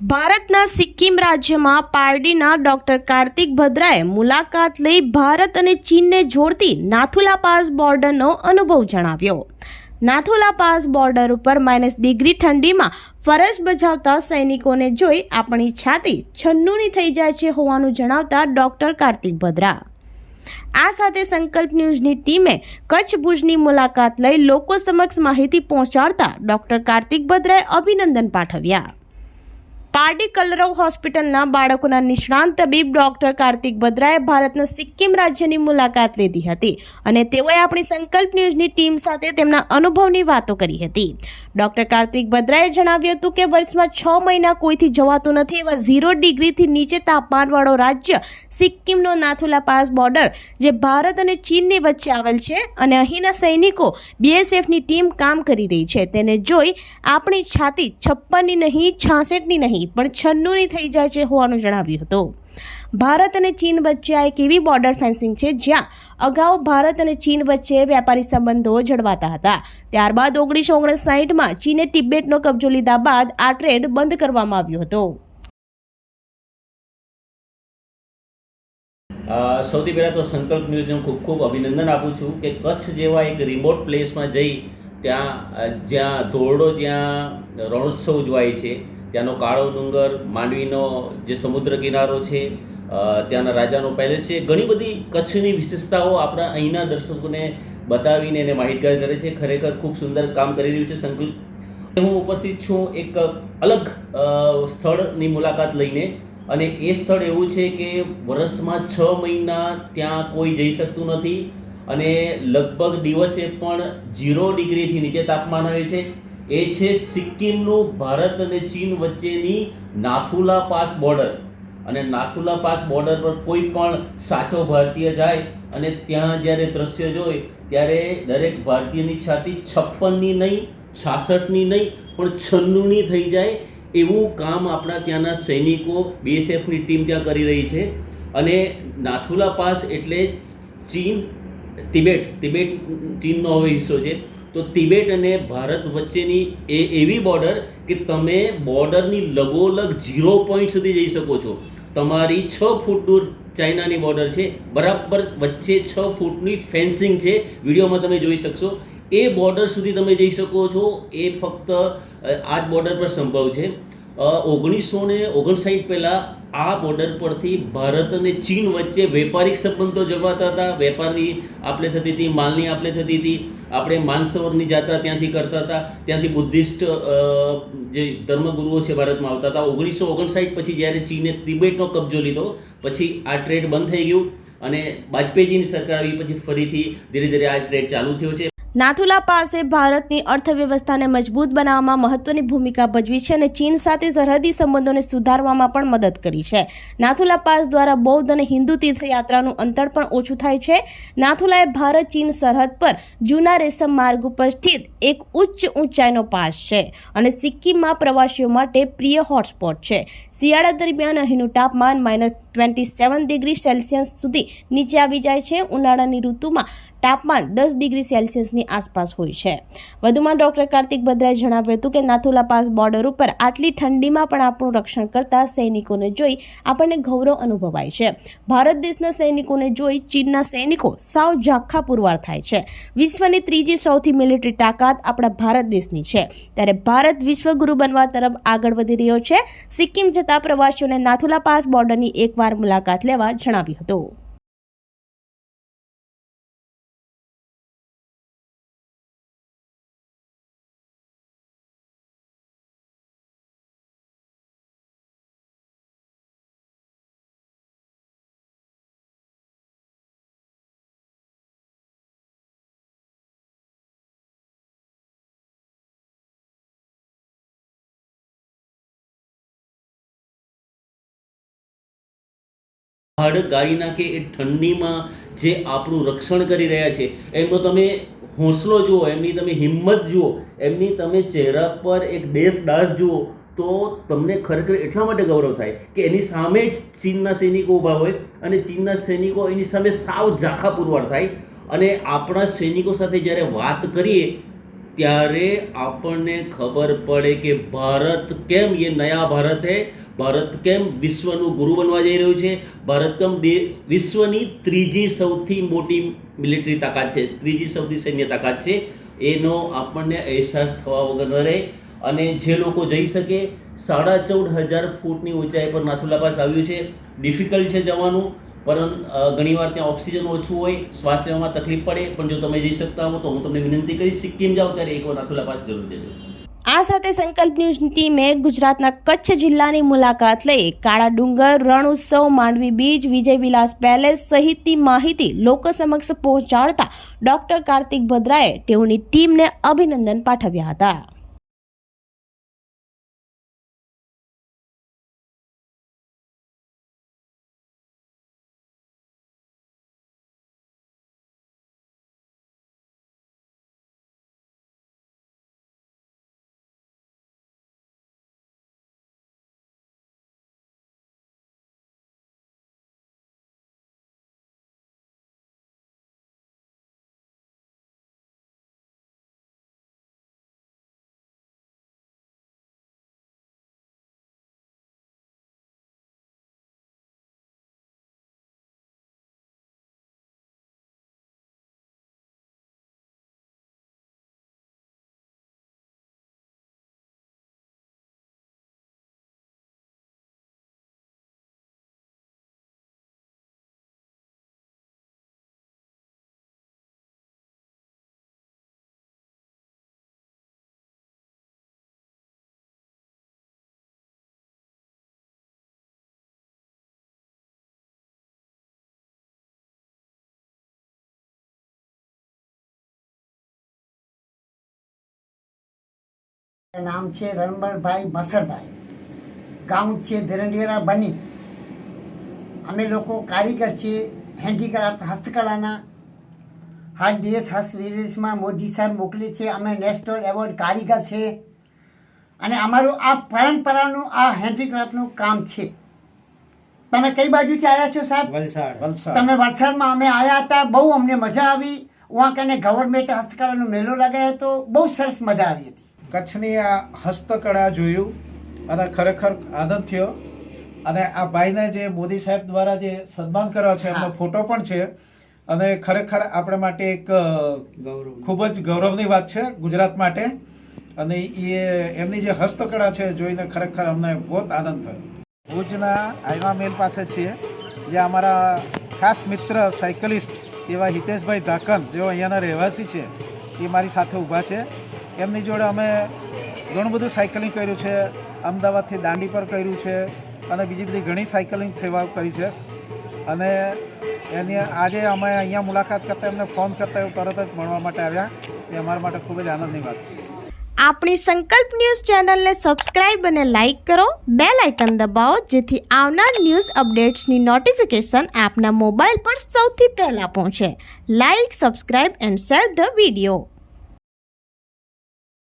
ભારતના સિક્કિમ રાજ્યમાં પારડીના ડોક્ટર કાર્તિક ભદ્રાએ મુલાકાત લઈ ભારત અને ચીનને જોડતી નાથુલા પાસ બોર્ડરનો અનુભવ જણાવ્યો. નાથુલા પાસ બોર્ડર ઉપર માઇનસ ડિગ્રી ઠંડીમાં ફરજ બજાવતા સૈનિકોને જોઈ આપણી છાતી છન્નુની થઈ જાય છે હોવાનું જણાવતા ડોક્ટર કાર્તિક ભદ્રા. આ સાથે સંકલ્પ ન્યૂઝની ટીમે કચ્છ ભુજની મુલાકાત લઈ લોકો સમક્ષ માહિતી પહોંચાડતા ડોક્ટર કાર્તિક ભદ્રાએ અભિનંદન પાઠવ્યા. પારડી કલરવ હોસ્પિટલના બાળકોના નિષ્ણાંત તબીબ ડોક્ટર કાર્તિક ભદ્રાએ ભારતના સિક્કિમ રાજ્યની મુલાકાત લીધી હતી અને તેઓએ આપણી સંકલ્પ ન્યૂઝની ટીમ સાથે તેમના અનુભવની વાતો કરી હતી. ડોક્ટર કાર્તિક ભદ્રાએ જણાવ્યું હતું કે વર્ષમાં છ મહિના કોઈથી જવાતું નથી એવા ઝીરો ડિગ્રીથી નીચે તાપમાનવાળો રાજ્ય સિક્કિમનો નાથુલા પાસ બોર્ડર, જે ભારત અને ચીનની વચ્ચે આવેલ છે અને અહીંના સૈનિકો બીએસએફની ટીમ કામ કરી રહી છે. તેને જોઈ આપણી છાતી છપ્પનની નહીં, છાસઠની નહીં પણ છન્નુની થઈ જાય છે હોવાનું જણાવ્યું હતું. ભારત અને ચીન વચ્ચે આ એક એવી બોર્ડર ફેન્સિંગ છે જ્યાં અગાઉ ભારત અને ચીન વચ્ચે વેપારી સંબંધો જળવાતા હતા. ત્યારબાદ ઓગણીસો ઓગણસાઠમાં ચીને તિબેટનો કબજો લીધા બાદ આ ટ્રેડ બંધ કરવામાં આવ્યો હતો. સૌથી પહેલાં તો સંકલ્પ ન્યૂઝને ખૂબ ખૂબ અભિનંદન આપું છું કે કચ્છ જેવા એક રિમોટ પ્લેસમાં જઈ ત્યાં, જ્યાં ધોરડો જ્યાં રણોત્સવ ઉજવાય છે ત્યાંનો કાળો ડુંગર, માંડવીનો જે સમુદ્ર કિનારો છે ત્યાંના રાજાનો પેલેસ છે, ઘણી બધી કચ્છની વિશેષતાઓ આપણા અહીંના દર્શકોને બતાવીને એને માહિતગાર કરે છે. ખરેખર ખૂબ સુંદર કામ કરી રહ્યું છે સંકલ્પ. હું ઉપસ્થિત છું એક અલગ સ્થળની મુલાકાત લઈને. અને એ સ્થળ એવું છે કે વર્ષમાં છ મહિના ત્યાં કોઈ જઈ શકતું નથી. અને લગભગ દિવસે પણ ઝીરો ડિગ્રીથી નીચે તાપમાન આવે છે. એ છે સિક્કિમનું ભારત અને ચીન વચ્ચેની નાથુલા પાસ બોર્ડર અને નાથુલા પાસ બોર્ડર પર કોઈ પણ સાચો ભારતીય જાય અને ત્યાં જ્યારે દ્રશ્ય જોઈ ત્યારે દરેક ભારતીયની છાતી છપ્પનની નહીં, છાસઠની નહીં, પણ છન્નુની થઈ જાય એવું કામ આપણા ત્યાંના સૈનિકો બીએસએફની ટીમ ત્યાં કરી રહી છે. અને નાથુલા પાસ એટલે ચીન, તિબેટ. તિબેટ ચીનનો હવે હિસ્સો છે. તો તિબેટ અને ભારત વચ્ચેની એ એવી બોર્ડર કે તમે બોર્ડરની લગોલગ ઝીરો પોઈન્ટ સુધી જઈ શકો છો. તમારી છ ફૂટ દૂર ચાઇનાની બોર્ડર છે, બરાબર વચ્ચે છ ફૂટની ફેન્સિંગ છે, વિડીયોમાં તમે જોઈ શકશો. એ બોર્ડર સુધી તમે જઈ શકો છો, એ ફક્ત આ જ બોર્ડર પર સંભવ છે. ઓગણીસો ને ઓગણસાઠ પહેલાં આ બોર્ડર પરથી ભારત અને ચીન વચ્ચે વેપારિક સંબંધો જળવાતા હતા. વેપારની આપલે થતી હતી, માલની આપલે થતી હતી. આપણે માનસરોવરની જાત્રા ત્યાંથી કરતા હતા. ત્યાંથી બુદ્ધિસ્ટ જે ધર્મગુરુઓ છે ભારતમાં આવતા હતા. ઓગણીસો ઓગણસાઠ પછી જ્યારે ચીને તિબેટનો કબજો લીધો, પછી આ ટ્રેડ બંધ થઈ ગયું અને વાજપેયીજીની સરકાર આવી, પછી ફરીથી ધીરે ધીરે આ ટ્રેડ ચાલુ થયો છે. નાથુલા પાસે ભારતની અર્થવ્યવસ્થાને મજબૂત બનાવવામાં મહત્વની ભૂમિકા ભજવી છે અને ચીન સાથે સરહદી સંબંધોને સુધારવામાં પણ મદદ કરી છે. નાથુલા પાસ દ્વારા બૌદ્ધ અને હિન્દુ તીર્થયાત્રાનું અંતર પણ ઓછું થાય છે. નાથુલા એ ભારત ચીન સરહદ પર જૂના રેશમ માર્ગ ઉપર સ્થિત એક ઉચ્ચ ઊંચાઈનો પાસ છે અને સિક્કિમમાં પ્રવાસીઓ માટે પ્રિય હોટસ્પોટ છે. શિયાળા દરમિયાન અહીંનું તાપમાન minus twenty seven degree Celsius સુધી નીચે આવી જાય છે. ઉનાળાની ઋતુમાં તાપમાન દસ ડિગ્રી સેલ્સિયસની આસપાસ હોય છે. વધુમાં ડોક્ટર કાર્તિક ભદ્રાએ જણાવ્યું હતું કે નાથુલા પાસ બોર્ડર ઉપર આટલી ઠંડીમાં પણ આપણું રક્ષણ કરતા સૈનિકોને જોઈ આપણને ગૌરવ અનુભવાય છે. ભારત દેશના સૈનિકોને જોઈ ચીનના સૈનિકો સાવ ઝાંખા પુરવાર થાય છે. વિશ્વની ત્રીજી સૌથી મિલિટરી તાકાત આપણા ભારત દેશની છે. ત્યારે ભારત વિશ્વગુરુ બનવા તરફ આગળ વધી રહ્યો છે. સિક્કિમ જતા પ્રવાસીઓને નાથુલા પાસ બોર્ડરની એકવાર મુલાકાત લેવા જણાવ્યું હતું. હળ ગાળી નાખે એ ઠંડીમાં જે આપણું રક્ષણ કરી રહ્યા છે, એમનો તમે હોંસલો જુઓ, એમની તમે હિંમત જુઓ, એમની તમે ચહેરા પર એક દેશદાસ જુઓ, તો તમને ખરેખર એટલા માટે ગૌરવ થાય કે એની સામે જ ચીનના સૈનિકો ઊભા હોય અને ચીનના સૈનિકો એની સામે સાવ ઝાખા પુરવાર થાય અને આપણા સૈનિકો સાથે જ્યારે વાત કરીએ, ત્યારે આપણને ખબર પડે કે ભારત કેમ, એ નયા ભારત હે ભારત કેમ વિશ્વનું ગુરુ બનવા જઈ રહ્યું છે? ભારત કેમ વિશ્વની ત્રીજી સૌથી મોટી મિલિટરી તાકાત છે? ત્રીજી સૌથી સૈન્ય તાકાત છે? એનો આપણને અહેસાસ થવા વગર ન રહે. અને જે લોકો જઈ શકે, સાડા ચૌદ હજાર ફૂટની ઊંચાઈ પર નાથુલા પાસ આવ્યું છે. ડિફિકલ્ટ છે જવાનું પરંતુ ઘણીવાર ત્યાં ઓક્સિજન ઓછું હોય, શ્વાસ લેવામાં તકલીફ પડે. પણ જો તમે જઈ શકતા હો, તો હું તમને વિનંતી કરીશ, સિક્કિમ જાઓ ત્યારે એકવાર નાથુલા પાસ જરૂર દેજો. આ સાથે સંકલ્પ ન્યૂઝની ટીમે ગુજરાતના કચ્છ જિલ્લાની મુલાકાત લઈ કાળા ડુંગર, રણ ઉત્સવ, માંડવી બીચ, વિજય વિલાસ પેલેસ સહિતની માહિતી લોકો સમક્ષ પહોંચાડતા ડોક્ટર કાર્તિક ભદ્રાએ તેઓની ટીમને અભિનંદન પાઠવ્યા હતા. નામ છે રણબણભાઈ મસરભાઈ ગામ છે ધરંડિયારા બની. અમે લોકો કારીગર છીએ હેન્ડીક્રાફ્ટ હસ્તકલાના. હાલ દેશ હસ્તવિદેશમાં મોદી સાહેબ મોકલી છે અમે નેશનલ એવોર્ડ કારીગર છે. અને અમારું આ પરંપરાનું આ હેન્ડીક્રાફ્ટનું કામ છે. તમે કઈ બાજુથી આવ્યા છો સાહેબ? વલસાડ. વલસાડ. તમે વલસાડમાં અમે આવ્યા હતા બહુ અમને મજા આવી. ઉहाँ કને ગવર્મેન્ટ હસ્તકલાનો મેળો લગાવ્યો હતો બહુ સરસ મજા આવી હતી. કચ્છની આ હસ્તકળા જોયું અને ખરેખર આનંદ થયો. અને આ ભાઈને જે મોદી સાહેબ દ્વારા જે સન્માન કર્યો છે એમનો ફોટો પણ છે. અને ખરેખર આપણે માટે એક ખૂબ જ ગૌરવની વાત છે ગુજરાત માટે. અને એ એમની જે હસ્તકળા છે જોઈને ખરેખર અમને બહુ આનંદ થયો. ભુજના આયવા મેલ પાસે છીએ જે અમારા ખાસ મિત્ર સાયકલિસ્ટ એવા હિતેશભાઈ ધાકન જેઓ અહીંયાના રહેવાસી છે એ મારી સાથે ઊભા છે. એમની જોડે અમે ઘણું બધું સાયકલિંગ કર્યું છે. અમદાવાદથી દાંડી પર કર્યું છે અને બીજી બધી ઘણી સાયકલિંગ સેવાઓ કરી છે. અને એની આજે અમે અહીંયા મુલાકાત કરતા એમને ફોન કરતા એવું તરત જ મળવા માટે આવ્યા. એ અમારા માટે ખૂબ જ આનંદની વાત છે. આપણી સંકલ્પ ન્યૂઝ ચેનલને સબસ્ક્રાઇબ અને લાઇક કરો. બે લાઇકન દબાવો, જેથી આવનાર ન્યૂઝ અપડેટ્સની નોટિફિકેશન આપના મોબાઈલ પર સૌથી પહેલાં પહોંચે. Like subscribe and share the video